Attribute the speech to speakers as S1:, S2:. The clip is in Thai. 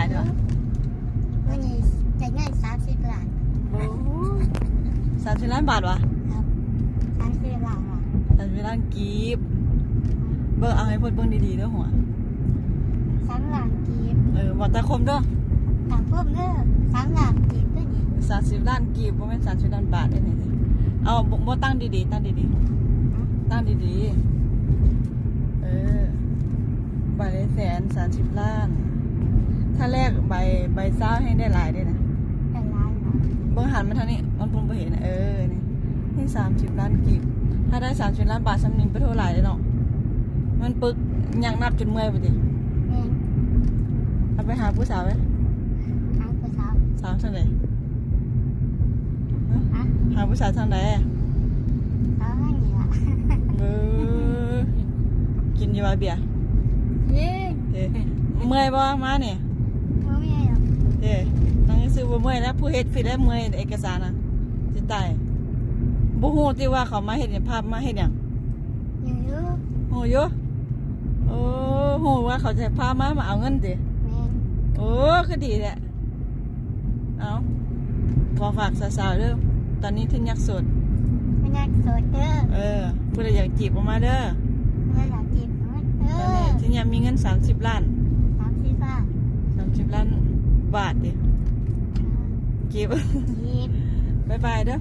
S1: ลายเด้อ
S2: วันนี้จะเงินสามสิบล้าน
S1: สามสิบล้านบาทวะ
S2: ครับสามสิบล้านว่ะ
S1: สามสิบล้านกีบเบิ่งเอาให้เพิ่นเบิ่งดีๆเด้อหัว
S2: สามล้านกีบ
S1: เออบ่ตาคมเด้อ
S2: ต่างพวกเด้อสามล้านกีบตัวนี้
S1: สามสิบล้านกีบบ่แม่นสามสิบล้านบาทเด้อนี่เอาบ่บ่ตั้งดีๆตั้งดีๆตั้งดีๆเออใบละแสนสามสิบล้าน ถ้าแรกใบใบซ่าให้ได้หลายเด้อนะ
S2: เป็นล้านเหรอ
S1: เบิ่งหันมาทางนี้มันปุ่มไปเห็นน่ะเออนี่นี่สามสิบล้านกีบถ้าได้สามสิบล้านบาทสำนึงไปเท่าไหร่เลยเนาะมันปึกยังนับจนเมื่อยไปดิ
S2: แม่ง
S1: เอาไปหาผู้สาวไหม
S2: ทางผู้สาว
S1: สาวทางไหน
S2: ฮะ
S1: หาผู้สาวทางไหน
S2: สาวให้นี่ล่ะ
S1: เออกินอยี่ว่าเบียร์
S2: เย้
S1: เอ้เมื่อยบ่มาเนี่ย
S2: บ่มีอะไรหรอก
S1: เอ้ตั้งซื้อบ่ เมื่อยแล้วผู้เฮ็ดผิดแล้วเมื่อยเอกสารน่ะสิตายบ่ฮู้ติว่าเขามาเฮ็ดหยังภาพมาเฮ็ดหยัง
S2: อยู่อยู่
S1: โหอยู่โอ้โหว่าเขาจะพามามาเอาเงินดิ
S2: แม่ง
S1: โอ้คือดีแหละเอาขอฝากสาวๆเด้อตอนนี้ทิ้นยักษ์สด
S2: ไม่น่าโสดเด้อ
S1: เออผู้ใดอยากจีบออกมาเด้อ
S2: ไม่อยากจีบมันเด้
S1: ตอน
S2: อ
S1: นี้ทิ้นยักษ์มีเงิน30ล้าน
S2: สามสิบล้าน
S1: 30ล้านบาทดิ จีบ
S2: จีบ
S1: บ๊ายบายเด้อ